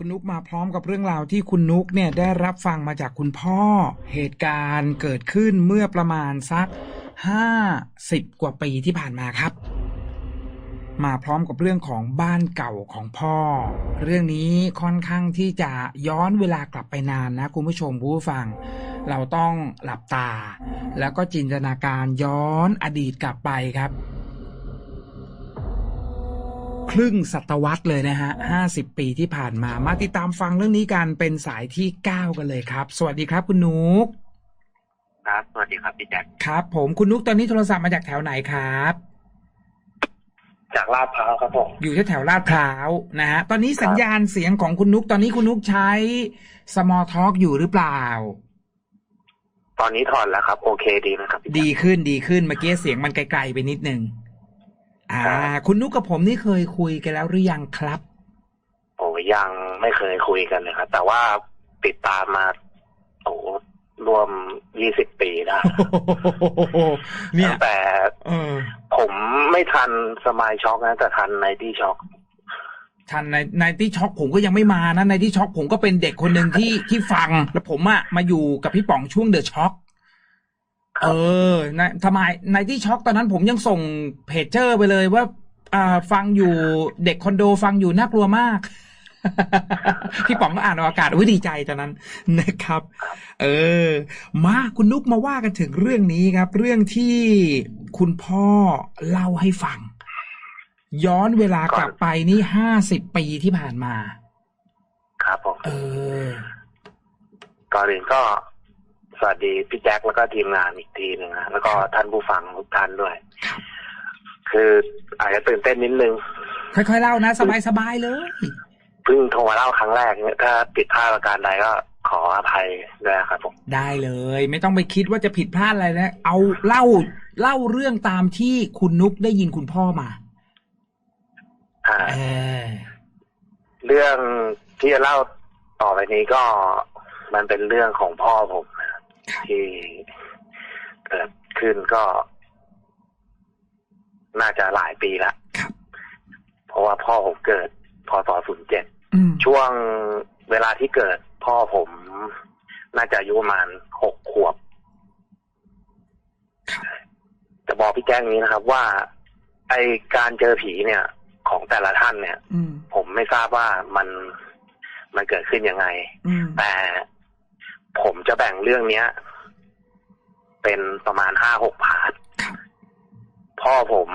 คุณนุกมาพร้อมกับเรื่องราวที่คุณนุกเนี่ยได้รับฟังมาจากคุณพ่อ เหตุการณ์เกิดขึ้นเมื่อประมาณสักห้าสิบกว่าปีที่ผ่านมาครับ มาพร้อมกับเรื่องของบ้านเก่าของพ่อ เรื่องนี้ค่อนข้างที่จะย้อนเวลากลับไปนานนะคุณผู้ชมผู้ฟัง เราต้องหลับตา แล้วก็จินตนาการย้อนอดีตกลับไปครับ ครึ่งศตวรรษเลยนะฮะห้าสิบปีที่ผ่านมา มาติดตามฟังเรื่องนี้กันเป็นสายที่เก้ากันเลยครับ สวัสดีครับคุณนุกครับ สวัสดีครับพี่แจ็คครับ ผมคุณนุกตอนนี้โทรศัพท์มาจากแถวไหนครับ จากลาดพร้าวครับผม อยู่แถวๆลาดพร้าวนะฮะ ตอนนี้สัญญาณเสียงของคุณนุก ตอนนี้คุณนุกใช้ small talk อยู่หรือเปล่า ตอนนี้ถอนแล้วครับ โอเคดีไหมครับพี่แจ็คดีขึ้นดีขึ้นเมื่อกี้เสียงมันไกลๆไปนิดนึง อ่าครับคุณนุกกับผมนี่เคยคุยกันแล้วหรือยังครับโอ้ยังไม่เคยคุยกันเลยครับ แต่ว่าติดตามมาโอ้รวมยี่สิบปีได้เนี่ยตั้งแต่เออผมไม่ทันสมายช็อกนะแต่ทันในที่ช็อกทันในในที่ช็อกผมก็ยังไม่มานะในที่ช็อกผมก็เป็นเด็กคนหนึ่งที่ที่ฟัง แล้วผมอะมาอยู่กับพี่ป๋องช่วงเดอะช็อกครับ เออนะทำไมในที่ช็อกตอนนั้นผมยังส่งเพจเจอร์ไปเลยว่า อ่า ฟังอยู่เด็กคอนโดฟังอยู่น่ากลัวมาก พี่ป๋องก็อ่านออกอากาศวิดีใจตอนนั้นนะครับ เออ มาคุณนุกมาว่ากันถึงเรื่องนี้ครับ เรื่องที่คุณพ่อเล่าให้ฟัง ย้อนเวลากลับไปนี่ห้าสิบปีที่ผ่านมา ครับผมเออก่อนอื่นก็ สวัสดีพี่แจ็คแล้วก็ทีมงานอีกทีหนึ่งนะแล้วก็ท่านผู้ฟังทุกท่านด้วยครับคืออาจจะตื่นเต้นนิดนึง ค่อยๆเล่านะสบายๆเลยเพิ่งโทรมาเล่าครั้งแรกเนี่ยถ้าผิดพลาดประการใดก็ขออภัยด้วยครับผมได้เลย ไม่ต้องไปคิดว่าจะผิดพลาดอะไรนะ เอาเล่าเล่าเรื่องตามที่คุณนุกได้ยินคุณพ่อมาอ่าเออเรื่องที่จะเล่าต่อไปนี้ก็มันเป็นเรื่องของพ่อผมนะครับ ที่เกิดขึ้นก็น่าจะหลายปีละครับเพราะว่าพ่อผมเกิดพศศูนย์เจ็ดอืมช่วงเวลาที่เกิดพ่อผมน่าจะอายุประมาณหกขวบ จะบอกพี่แจ้งนี้นะครับ ว่า ไอการเจอผีเนี่ย ของแต่ละท่านเนี่ยอืมผมไม่ทราบว่ามันมันเกิดขึ้นยังไงอืมแต่ ผมจะแบ่งเรื่องเนี้ย เป็นประมาณห้าหกพาร์ทครับพ่อผม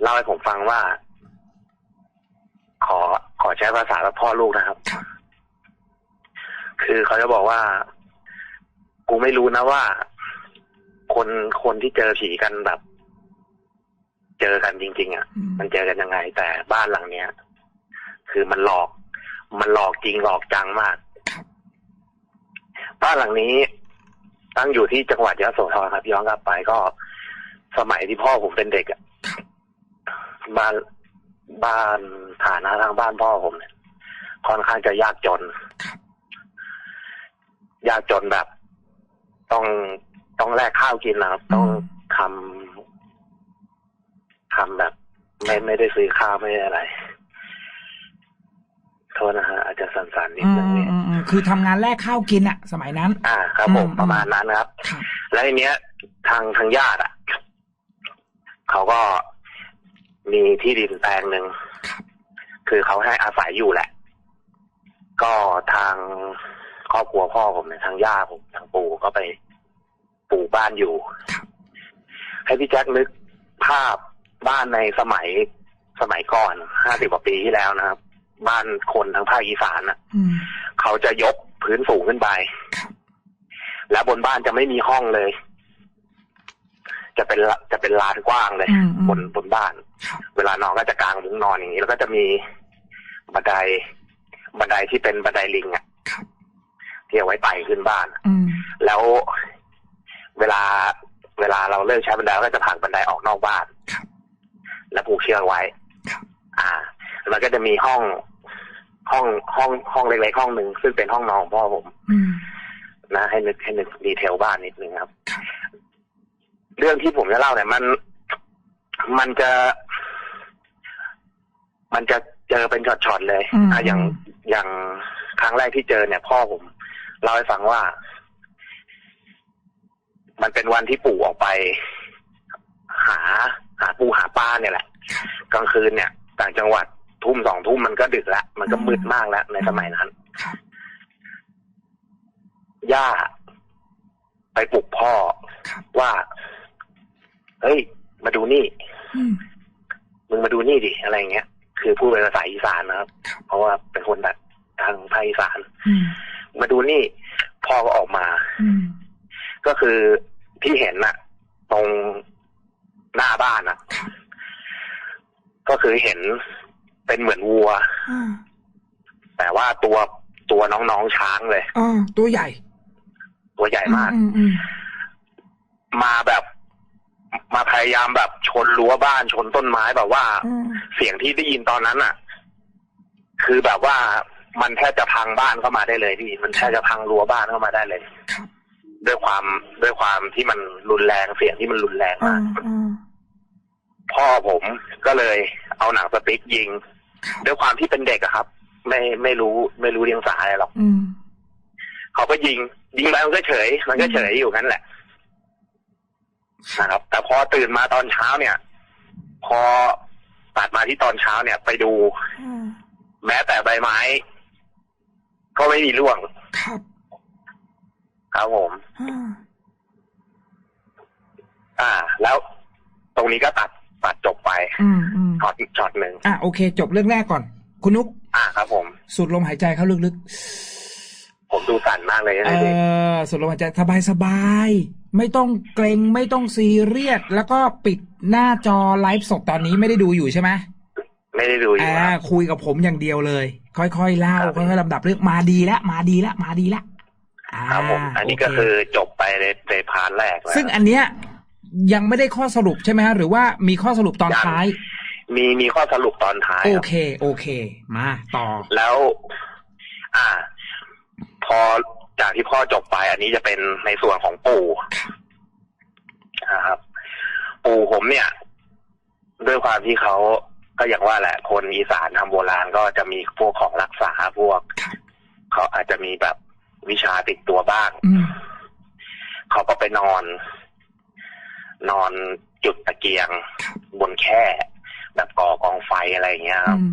เล่าให้ผมฟังว่า ขอขอใช้ภาษาแบบพ่อลูกนะครับครับ คือเขาจะบอกว่า กูไม่รู้นะว่า คนคนที่เจอผีกันแบบ เจอกันจริง ๆ อะอืมมันเจอกันยังไง แต่บ้านหลังเนี้ย คือมันหลอก มันหลอกจริงหลอกจังมากครั บบ้านหลังนี้ ตั้งอยู่ที่จังหวัดยะโสธรครับ ย้อนกลับไปก็สมัยที่พ่อผมเป็นเด็กอะบ้านบ้านฐานะทางบ้านพ่อผมเนี่ยค่อนข้างจะยากจนครับยากจนแบบ ต้องต้องแลกข้าวกินนะครับ ต้องทำทำแบบ ไม่ไม่ได้ซื้อข้าวไม่ได้อะไร โทษนะฮะอาจจะสั่นๆนิดอืมนึงอืนี่มอืมอืมคือทำงานแลกข้าวกินอะสมัยนั้น อ่า ครับผมอืมประมาณนั้นนะครับครับ แล้วทีเนี้ย ทางทางญาติอะเขาก็มีที่ดินแปลงหนึ่งครับคือเขาให้อาศัยอยู่แหละ ก็ทางครอบครัวพ่อผมเนี่ยทางย่าผมทางปู่ก็ไปปลูกบ้านอยู่ครับให้พี่แจ็คนึกภาพบ้านในสมัยสมัยก่อนห้าสิบกว่าปีที่แล้วนะครับ บ้านคนทางภาคอีสานอะอืมเขาจะยกพื้นสูงขึ้นไปครับแล้วบนบ้านจะไม่มีห้องเลย จะเป็นละจะเป็นลานกว้างเลยอืมอืมบนบนบ้านครับเวลานอนก็จะกางมุ้งนอนอย่างนี้ แล้วก็จะมีบันไดบันไดที่เป็นบันไดลิงอะครับที่เอาไว้ไต่ขึ้นบ้านอืมแล้วเวลาเวลาเราเลิกใช้บันไดเราก็จะผลักบันไดออกนอกบ้านครับแล้วผูกเชือกไว้ครับอ่าแล้วก็จะมีห้อง ห้องห้องห้องเล็กๆห้องหนึ่งซึ่งเป็นห้องนอนของพ่อผมอืมนะให้นึกให้นึกดีเทลบ้านนิดนึงครับครับ เรื่องที่ผมจะเล่าเนี่ยมัน มันจะ มันจะเจอเป็นช็อตๆเลยอืมอะอย่างอืมอย่างครั้งแรกที่เจอเนี่ย พ่อผมเล่าให้ฟังว่า มันเป็นวันที่ปู่ออกไป หา หาปูหาปลาเนี่ยแหละกลางคืนเนี่ย ต่างจังหวัด ทุ่มสองทุ่มมันก็ดึกแล้วมันก็มืดมากแล้วในสมัยนั้นครับย่าไปปลุกพ่อครับว่า เฮ้ย มาดูนี่อืมมึงมาดูนี่ดิอะไรเงี้ย คือพูดเป็นภาษาอีสานนะครับครับเพราะว่าเป็นคนแบบทางภาคอีสานอืมมาดูนี่ พ่อก็ออกมาอืมก็คือที่เห็นน่ะ ตรงหน้าบ้านน่ะครับก็คือเห็น เป็นเหมือนวัว อ่าแต่ว่าตัวตัวน้องๆช้างเลย อ่าตัวใหญ่ตัวใหญ่มาก อืมอืมมาแบบ มาพยายามแบบชนรั้วบ้านชนต้นไม้แบบว่า อืมเสียงที่ได้ยินตอนนั้นอะ คือแบบว่ามันแทบจะพังบ้านเข้ามาได้เลยพี่มันแทบจะพังรั้วบ้านเข้ามาได้เลย ครับด้วยความด้วยความที่มันรุนแรงเสียงที่มันรุนแรงอ่ามาก อ่า พ่อผมก็เลยเอาหนังสติ๊กยิงครับด้วยความที่เป็นเด็กอะครับ ไม่ไม่รู้ไม่รู้เรียงสาอะไรหรอกอืมเขาก็ยิง ยิงไปมันก็เฉย มันก็เฉยอยู่นั่นแหละนะครับ แต่พอตื่นมาตอนเช้าเนี่ย พอตัดมาที่ตอนเช้าเนี่ย ไปดูอ่าแม้แต่ใบไม้ ก็ไม่มีร่วงครับครับผมอ่าอ่าแล้วตรงนี้ก็ตัด ตัดจบไปอืมอืมช็อตช็อตหนึ่งอะโอเค จบเรื่องแรกก่อน คุณนุกอ่าครับผม สูดลมหายใจเข้าลึกผมดูสั่นมากเลยๆเอนะพี่อสูดลมหายใจสบายสบายๆไม่ต้องเกรงไม่ต้องซีเรียสแล้วก็ปิดหน้าจอไลฟ์สดตอนนี้ไม่ได้ดูอยู่ใช่ไหมไม่ได้ดูอยู่อ่าครับ คุยกับผมอย่างเดียวเลย ค่อยๆเล่าครับ ค่อยๆลำดับเรื่องมาดีแล้วมาดีแล้วมาดีแล้วอ่าครับผม อันนี้โเก็คือจบไปในในพาร์ทแรกแล้วซึ่งอันเนี้ย ยังไม่ได้ข้อสรุปใช่ไหมฮะหรือว่ามีข้อสรุปตอนยังท้าย มีมีข้อสรุปตอนท้ายโอครับเค โอเค มาต่อแล้ว อ่า พอจากที่พ่อจบไป อันนี้จะเป็นในส่วนของปู่นะครับ ปู่ผมเนี่ย ด้วยความที่เขาก็อย่างว่าแหละ คนอีสานทำโบราณก็จะมีพวกของรักษาพวกครับเขาอาจจะมีแบบวิชาติดตัวบ้างอืมเขาก็ไปนอน นอนจุดตะเกียงครับบนแคร่แบบก่อกองไฟอะไรอย่างเงี้ยครับอืม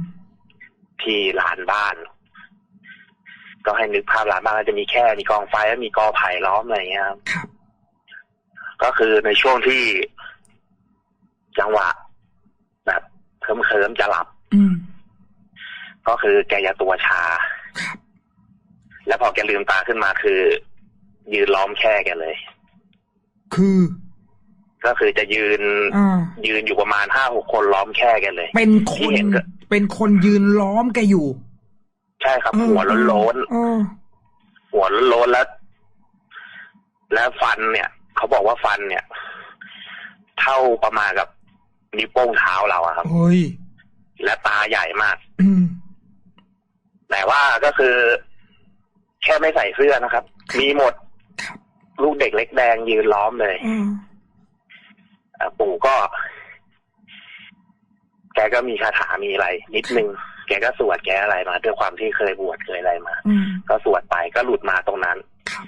ที่ลานบ้าน ก็ให้นึกภาพลานบ้านก็จะมีแค่มีกองไฟแล้วมีกอไผ่ล้อมอะไรอย่างเงี้ยครับครับก็คือในช่วงที่จังหวะ แบบเคลิ้มๆจะหลับอืมก็คือแกจะตัวชาครับแล้วพอแกลืมตาขึ้นมาคือ ยืนล้อมแค่แกเลย คือ ก็คือจะยืนอ่ายืนอยู่ประมาณห้าหกคนล้อมแค่แกเลย เป็นคที่นเห็นก็เป็นคนยืนล้อมแกอยู่ ใช่ครับเออหัวโล้นเออๆหัวโล้นๆแล้ว แล้วฟันเนี่ย เขาบอกว่าฟันเนี่ย เท่าประมาณกับนิ้วโป้งเท้าเราอะครับเฮ้ยและตาใหญ่มากอืมแต่ว่าก็คือ แค่ไม่ใส่เสื้อนะครับ มีหมดครับลูกเด็กเล็กแดงยืนล้อมเลยอ่าอะ ปู่ก็ แกก็มีคาถามีอะไร นิดนึง แกก็สวดแกอะไรมาด้วยความที่เคยบวชเคยอะไรมาอืมก็สวดไปก็หลุดมาตรงนั้นครับ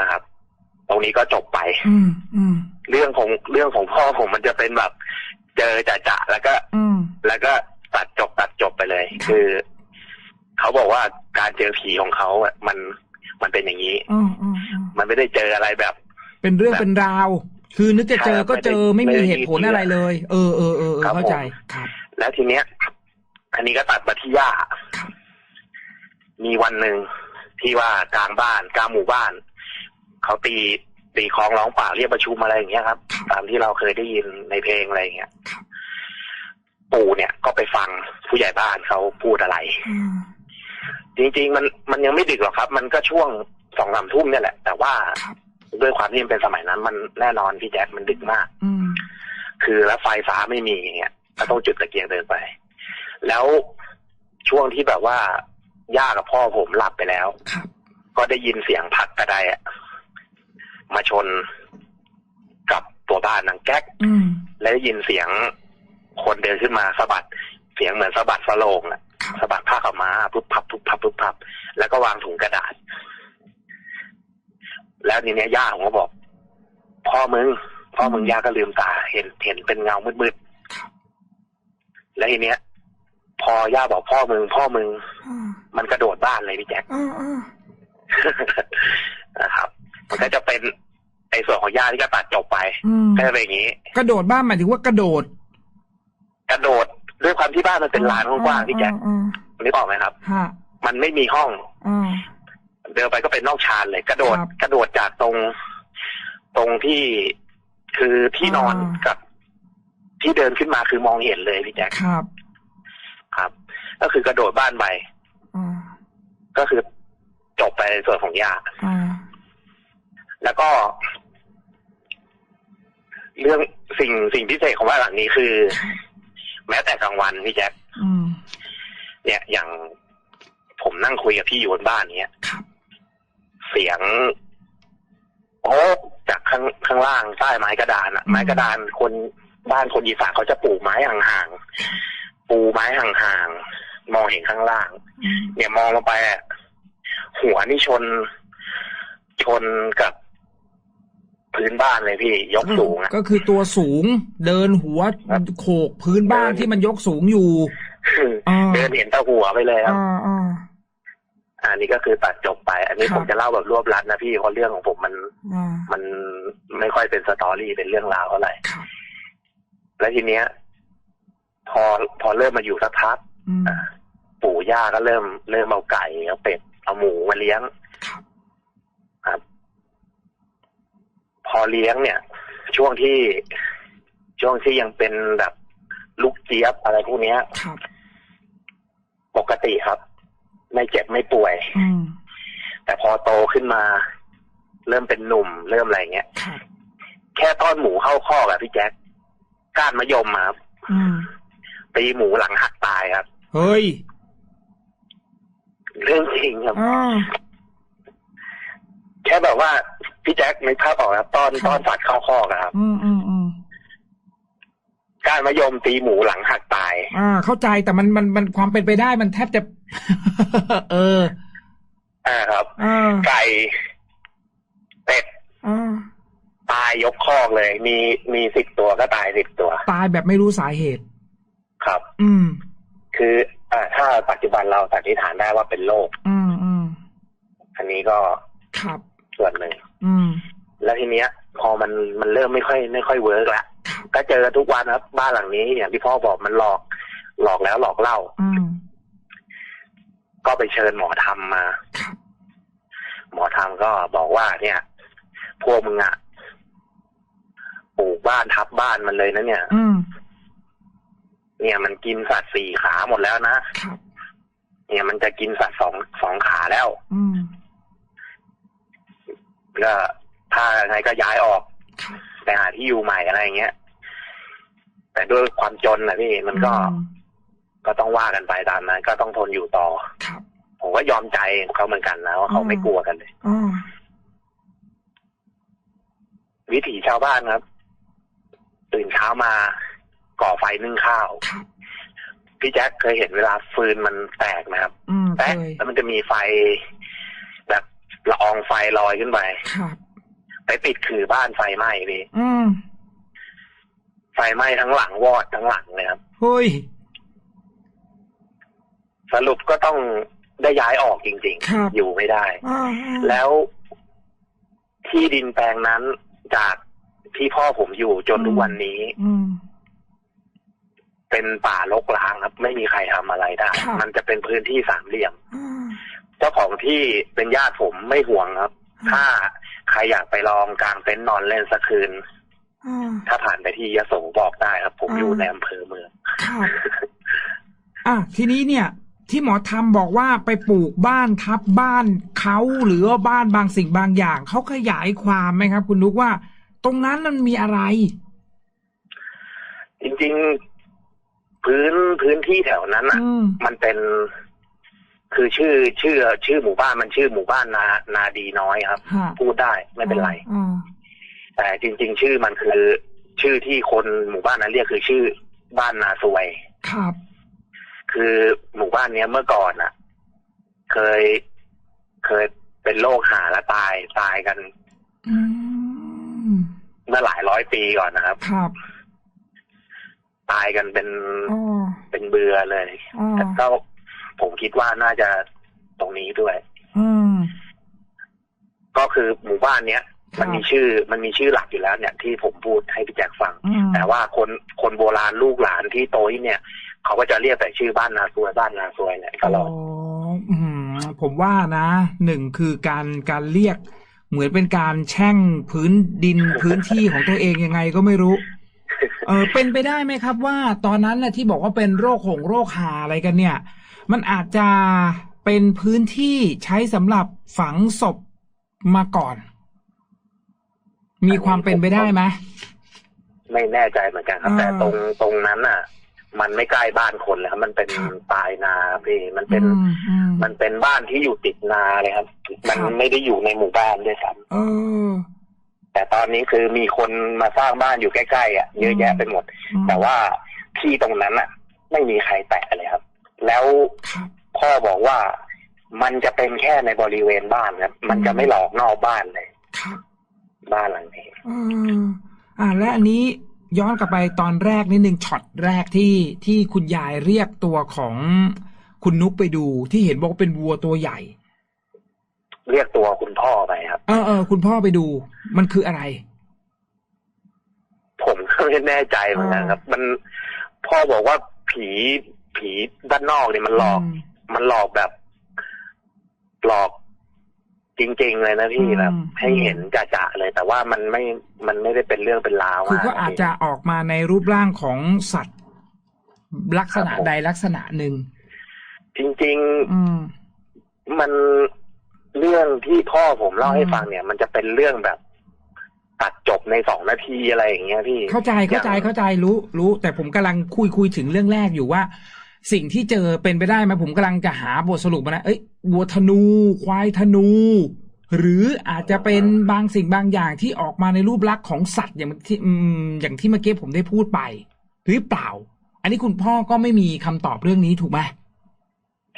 นะครับ ตรงนี้ก็จบไปอืมอืมเรื่องของเรื่องของพ่อผมมันจะเป็นแบบ เจอจะจะๆแล้วก็อืมแล้วก็ตัดจบตัดจบไปเลยครับคือเขาบอกว่าการเจอผีของเขาอะมันมันเป็นอย่างนี้อืมอืมอืมมันไม่ได้เจออะไรแบบ เป็นเรื่องแบบเป็นราว คือนึกจะเจอใช่ครับก็เจอไม่ไม่ได้มีเหตุผลไม่ได้อะไรเลย เออเออเออเออครับเข้าใจผมครับ แล้วทีเนี้ย อันนี้ก็ตัดมาที่ย่าครับมีวันหนึ่งที่ว่ากลางบ้านกลางหมู่บ้านเขาตีตีคล้องร้องเปล่าเรียกประชุมอะไรอย่างเงี้ยครับครับ ตามที่เราเคยได้ยินในเพลงอะไรอย่างเงี้ยครับปู่เนี่ยก็ไปฟังผู้ใหญ่บ้านเขาพูดอะไรอืมจริง ๆ มันมันยังไม่ดึกหรอกครับ มันก็ช่วงสองสามทุ่มเนี่ยแหละ แต่ว่าครับ ด้วยความที่มันเป็นสมัยนั้น มันแน่นอนพี่แจ๊คมันดึกมาก อืมคือแล้วไฟฟ้าไม่มีอย่างเงี้ยก็ต้องจุดตะเกียงเดินไป แล้วช่วงที่แบบว่าย่ากับพ่อผมหลับไปแล้วครับก็ได้ยินเสียงผลักกระไดอะมาชนกับตัวบ้านนังแก๊กอืมและได้ยินเสียงคนเดินขึ้นมาสะบัด เสียงเหมือนสะบัดสะโลงอะครับสะบัดผ้าขาวม้าพุบพับพุบพับวางถุงกระดาษ แล้วทีเนี้ยย่าผมก็บอก พ่อมึง พ่อมึงย่าก็ลืมตา เห็นเห็นเป็นเงามืดครับๆแล้วทีเนี้ย พอย่าบอกพ่อมึง พ่อมึงอ่ามันกระโดดบ้านเลยพี่แจ็คอ่าอ่านะครับ มันก็จะเป็นไอ้ส่วนของย่าที่ก็ตัดจบไปอืมก็จะเป็นอย่างนี้ กระโดดบ้านหมายถึงว่ากระโดด กระโดดด้วยความที่บ้านมันเป็นลานกว้างๆพี่แจ็คอ่านึกออกไหมครับอ่าฮะมันไม่มีห้องอ่า เดินไปก็เป็นนอกชานเลย กระโดดครับ กระโดดจากตรง ตรงที่คือที่นอนอ่ากักับ ที่เดินขึ้นมาคือมองเห็นเลยพี่แจ็คครับครับ ก็คือกระโดดบ้านไปอ่าก็คือจบไปในส่วนของย่าอ่าแล้วก็ เรื่องสิ่งสิ่งพิเศษของบ้านหลังนี้คือแม้แต่กลางวันพี่แจ็คอืมเนี่ยอย่างผมนั่งคุยกับพี่อยู่บนบ้านเนี้ยครับ เสียงโอ้จากข้างข้างล่างใต้ไม้กระดานอะไม้กระดานคนบ้านคนอีสานเขาจะปลูกไม้ห่างๆปูไม้ห่างๆมองเห็นข้างล่างอืมเนี่ยมองลงไปอะหัวนี่ชน ชนกับพื้นบ้านเลยพี่ยกสูงอะก็คือตัวสูง เดินหัวครับโขกพื้นบ้านที่มันยกสูงอยู่อ่าเดินเห็นแตาหัวไปเลยครับ อ่าอ่าอันนี้ก็คือตัดจบไป อันนี้ครับผมจะเล่าแบบรวบรัดนะพี่เพราะเรื่องของผมมันอ่ามันไม่ค่อยเป็นสตอรี่เป็นเรื่องราวเท่าไหร่ครับแล้วทีเนี้ย พอพอเริ่มมาอยู่สักพักอืมอะปู่ย่าก็เริ่มเริ่มเอาไก่เอาเป็ดเอาหมูมาเลี้ยงครับครับ พอเลี้ยงเนี่ย ช่วงที่ช่วงที่ยังเป็นแบบ ลูกเจี๊ยบอะไรพวกเนี้ยครับปกติครับ ไม่เจ็บไม่ป่วยอืมแต่พอโตขึ้นมา เริ่มเป็นหนุ่ม เริ่มอะไรเงี้ยครับแค่ต้อนหมูเข้าคอกอะพี่แจ๊คก้านมะยมมาครับอืมตีหมูหลังหักตายครับ เฮ้ย เรื่องจริงครับอ่าแค่แบบว่าพี่แจ๊คนึกภาพออกครับต้อนครับต้อนสัตว์เข้าคอกอะครับ อืมอืมอืม ก้านมะยมตีหมูหลังหักตาย อ่า เข้าใจแต่มันมันมันความเป็นไปได้มันแทบจะ เออ อ่าครับอ่าไก่เป็ดอ่าตายยกคอกเลย มีมีสิบตัวก็ตายสิบตัว ตายแบบไม่รู้สาเหตุ ครับ อืม คืออ่าถ้าปัจจุบันเราสันนิษฐานได้ว่าเป็นโรคอืมอืมอันนี้ก็ครับส่วนหนึ่งอืม แล้วทีเนี้ย พอมันมันเริ่มไม่ค่อย ไม่ค่อยเวิร์กละ ก็เจอทุกวันครับบ้านหลังนี้อย่างที่พ่อบอกมันหลอก หลอกแล้วหลอกเล่าอืมก็ไปเชิญหมอธรรมมาครับหมอธรรมก็บอกว่า เนี่ย พวกมึงอะปลูกบ้านทับบ้านมันเลยนะเนี่ยอืมเนี่ยมันกินสัตว์สี่ขาหมดแล้วนะครับเนี่ยมันจะกินสัตว์สองสองขาแล้วอืมก็ถ้าไงก็ย้ายออกครับไปหาที่อยู่ใหม่อะไรอย่างเงี้ย แต่ด้วยความจนนะพี่มันก็อืมก็ต้องว่ากันไปตามนั้นก็ต้องทนอยู่ต่อครับผมก็ยอมใจเขาเหมือนกันนะว่าเขาอืมไม่กลัวกันเลยอ่าวิถีชาวบ้านครับ ตื่นเช้ามาก่อไฟนึ่งข้าวครับพี่แจ็คเคยเห็นเวลาฟืนมันแตกไหมครับอืมเคแตกยแล้วมันจะมีไฟ แบบละอองไฟลอยขึ้นไปครับไปติดขื่อบ้านไฟไหม้พี่อืม ไฟไหม้ทั้งหลังวอดทั้งหลังเลยครับเฮ้ยสรุปก็ต้องได้ย้ายออกจริง ครับ ๆ อยู่ไม่ได้อ่าอ่าแล้ว ที่ดินแปลงนั้นจากที่พ่อผมอยู่จนทุกวันนี้ อืม เป็นป่ารกร้างครับ ไม่มีใครทำอะไรได้ครับมันจะเป็นพื้นที่สามเหลี่ยม อ่าเจ้าของที่เป็นญาติผมไม่ห่วงครับ ถ้าใครอยากไปลองกางเต็นท์นอนเล่นสักคืนอ่า ถ้าผ่านไปที่ยโสบอกได้ครับ ผมอ่าอยู่ในอำเภอเมืองครับอะทีนี้เนี่ย ที่หมอทำบอกว่าไปปลูกบ้านทับบ้านเขาหรือว่าบ้านบางสิ่งบางอย่างเขาขยายความไหมครับ คุณนุกว่า ตรงนั้นมันมีอะไร จริงๆ พื้นพื้นที่แถวนั้นอะอืมมันเป็นคือชื่อชื่อ ชื่อหมู่บ้านมันชื่อหมู่บ้านนา นาดีน้อยครับฮะพูดได้ไม่เป็นไรอ่า แต่จริง ๆ ชื่อมันคือ ชื่อที่คนหมู่บ้านนั้นเรียกคือชื่อบ้านนาซวย ครับ คือหมู่บ้านเนี้ยเมื่อก่อนอะ เคยยเป็นโรคหาและตายตายกันอืมเมื่อหลายร้อยปีก่อนนะครับ ครับ ตายกันเป็นอ๋อเป็นเบือเลยอ๋อแต่ก็ผมคิดว่าน่าจะตรงนี้ด้วย อืมก็คือหมู่บ้านเนี้ยครับ มันมีชื่อมันมีชื่อหลักอยู่แล้วเนี่ยที่ผมพูดให้พี่แจ็คฟังอืมแต่ว่าคนคนโบราณลูกหลานที่โตที่เนี่ย เขาก็จะเรียกแต่ชื่อบ้านนาซวยบ้านนาซวยเนี่ยตลอดอ๋ออืมผมว่านะหนึ่งคือการการเรียกเหมือนเป็นการแช่งพื้นดินพื้นที่ของตัวเองยังไงก็ไม่รู้เออเป็นไปได้ไหมครับว่าตอนนั้นน่ะที่บอกว่าเป็นโรคหงโรคหาอะไรกันเนี่ย มันอาจจะเป็นพื้นที่ใช้สำหรับฝังศพมาก่อน มีความเป็นไปได้ไหมไม่แน่ใจเหมือนกันครับอ่าแต่ตรงตรงนั้นน่ะ มันไม่ใกล้บ้านคนเลยครับ มันเป็นครับปลายนาพี่มันเป็นอืมอืมมันเป็นบ้านที่อยู่ติดนาเลยครับ มันครับไม่ได้อยู่ในหมู่บ้านด้วยซ้เออำแต่ตอนนี้คือมีคนมาสร้างบ้านอยู่ใกล้ๆอะเยอะแยะไปหมดอืมแต่ว่าที่ตรงนั้นอะ ไม่มีใครแตะเลยครับ แล้วครับพ่อบอกว่ามันจะเป็นแค่ในบริเวณบ้านครับ มันจะไม่หลอกนอกบ้านเลยครั บบ้านหลังนี้เอออ่า และอันนี้ย้อนกลับไปตอนแรกนิดนึงช็อตแรกที่ที่คุณยายเรียกตัวของคุณนุกไปดูที่เห็นบอกว่าเป็นวัวตัวใหญ่ เรียกตัวคุณพ่อไปครับ เออเออคุณพ่อไปดู มันคืออะไร ผมก็ไม่แน่ใจเหมือนกันครับ มันพ่อบอกว่าผีผีด้านนอกเนี่ยมันหลอกมมันหลอกแบบ หลอก จริง ๆ เลยนะพี่อืม แบบให้เห็นจะๆเลย แต่ว่ามันไม่มันไม่ได้เป็นเรื่องเป็นราวคือมากก็อาจจะออกมาในรูปร่างของสัตว์ ลักษณะครับผมใดลักษณะหนึ่งจริง อืม ๆ มันเรื่องที่พ่อผมเล่าให้อืมฟังเนี่ย มันจะเป็นเรื่องแบบ ตัดจบในสองนาทีอะไรอย่างเงี้ยพี่เข้าใจเข้าใจอย่างเข้าใจรู้รู้ แต่ผมกำลังคุยคุยถึงเรื่องแรกอยู่ว่า สิ่งที่เจอเป็นไปได้ไหมผมกำลังจะหาบทสรุปมานะเอ้ยวัวธนู ควายธนู หรืออาจจะเป็นบางสิ่งบางอย่างที่ออกมาในรูปลักษณ์ของสัตว์อย่างที่อืมอย่างที่เมื่อกี้ผมได้พูดไป หรือเปล่า อันนี้คุณพ่อก็ไม่มีคำตอบเรื่องนี้ถูกไหม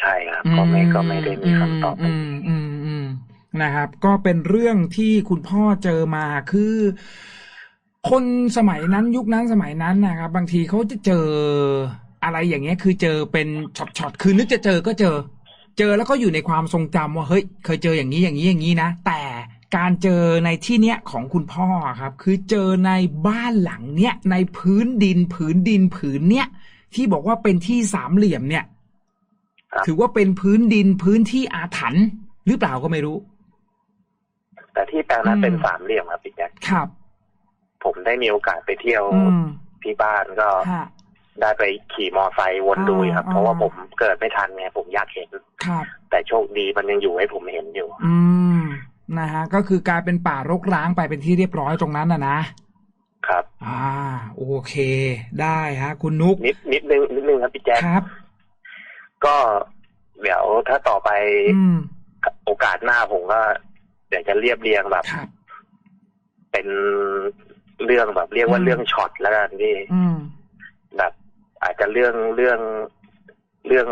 ใช่ครับก็ไม่ก็ไม่ได้มีคำตอบอืมอืมอืมนะครับ ก็เป็นเรื่องที่คุณพ่อเจอมาคือ คนสมัยนั้นยุคนั้นสมัยนั้นนะครับ บางทีเขาจะเจอ อะไรอย่างเงี้ยคือเจอเป็นช็อตๆคือนึกจะเจอก็เจอ เจอแล้วก็อยู่ในความทรงจำว่าเฮ้ยเคยเจออย่างนี้อย่างนี้อย่างนี้นะ แต่การเจอในที่เนี้ยของคุณพ่อครับ คือเจอในบ้านหลังเนี้ยในพื้นดินผืนดินผืนเนี้ยที่บอกว่าเป็นที่สามเหลี่ยมเนี่ยครับถือว่าเป็นพื้นดินพื้นที่อาถรรพ์หรือเปล่าก็ไม่รู้ แต่ที่แปลงนั้นอืมเป็นสามเหลี่ยมครับพี่แจ๊คครับ ผมได้มีโอกาสไปเที่ยวอืมที่บ้านก็ฮะ ได้ไปขี่มอไซค์วนดูครับอ่าเพราะว่าผมเกิดไม่ทันไงผมอยากเห็นครับแต่โชคดีมันยังอยู่ให้ผมเห็นอยู่ อืมนะฮะ ก็คือกลายเป็นป่ารกร้างไปเป็นที่เรียบร้อยตรงนั้นนะนะครับ อ่า โอเค ได้ฮะ คุณนุกนิดนิดนึงนิดนึงครับพี่แจ๊คครับ ก็เดี๋ยวถ้าต่อไปอืมโอกาสหน้าผมก็เดี๋ยวจะเรียบเรียงแบบครับเป็นเรื่องแบบเรียกว่าอืมเรื่องช็อตแล้วกันพี่อืมแบบ อาจจะเรื่องเรื่องเรื่อง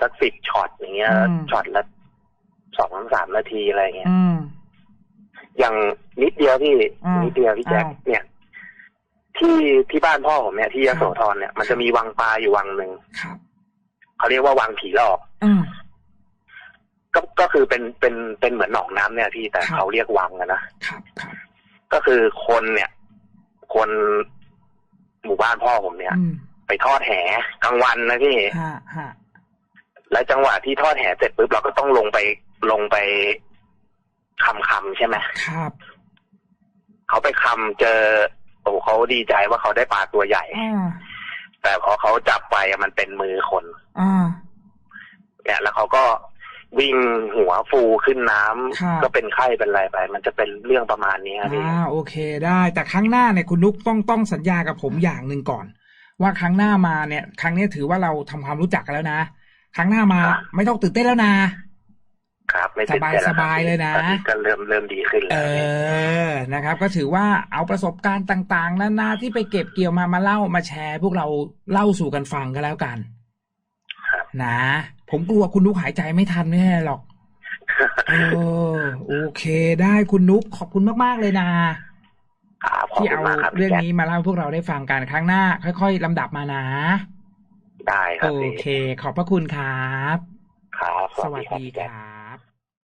สักสิบช็อตอย่างเงี้ยอืมช็อตละสองสามนาทีอะไรเงี้ยอืมอย่างนิดเดียวพี่อ่านินิดเดียวพี่แจ๊คอ้าวเนี่ย ที่ที่บ้านพ่อผมเนี่ยที่ยครับโสธรเนี่ยมันจะมีวังปลาอยู่วังหนึ่งครับเขาเรียกว่าวังผีหลอกอืมก็ก็คือเป็นเป็นเป็นเหมือนหนองน้ำเนี่ยพี่แต่ครับเขาเรียกวังอะนะครับครับก็คือคนเนี่ย คนหมู่บ้านพ่อผมเนี่ยอืม ไปทอดแหกลางวันนะพี่ฮะฮะแล้วจังหวะที่ทอดแหเสร็จปุ๊บเราก็ต้องลงไปลงไปคำคำๆใช่ไหมครับเขาไปคำเจอโอ้เขาดีใจว่าเขาได้ปลาตัวใหญ่อ่าแต่พอเขาจับไปอะมันเป็นมือคนอ่าเนี่ยแล้วเขาก็วิ่งหัวฟูขึ้นน้ำครับก็เป็นไข้เป็นอะไรไป มันจะเป็นเรื่องประมาณนี้ครับพี่อ่าโอเคได้ แต่ครั้งหน้าเนี่ยคุณนุกต้องต้องสัญญากับผมอย่างหนึ่งก่อน ว่าครั้งหน้ามาเนี่ย ครั้งเนี้ยถือว่าเราทำความรู้จักกันแล้วนะ ครั้งหน้ามาครับไม่ต้องตื่นเต้นแล้วนะครับไม่ตื่นเต้นแล้วสบายๆเลยนะตอนนี้ก็เริ่มเริ่มดีขึ้นเอแล้วอนะครับ ก็ถือว่าเอาประสบการณ์ต่าง ๆนานาที่ไปเก็บเกี่ยวมามาเล่ามาแชร์ พวกเราเล่าสู่กันฟังก็แล้วกันครับนะ ผมกลัวคุณนุกหายใจไม่ทันไม่ใช่หรอกเออโอเคได้คุณนุกขอบคุณมาก ๆ เลยนะครับขอบ ที่คุเอาณมากครับเรื่องพี่แจ๊คนี้มาเล่าให้พวกเราได้ฟังกันครั้งหน้า ค่อย ๆลำดับมานะ ได้ครัโอบพี่เค ขอบพระคุณครับ ครับ สวัสครับดีพี่คแจ๊ครับ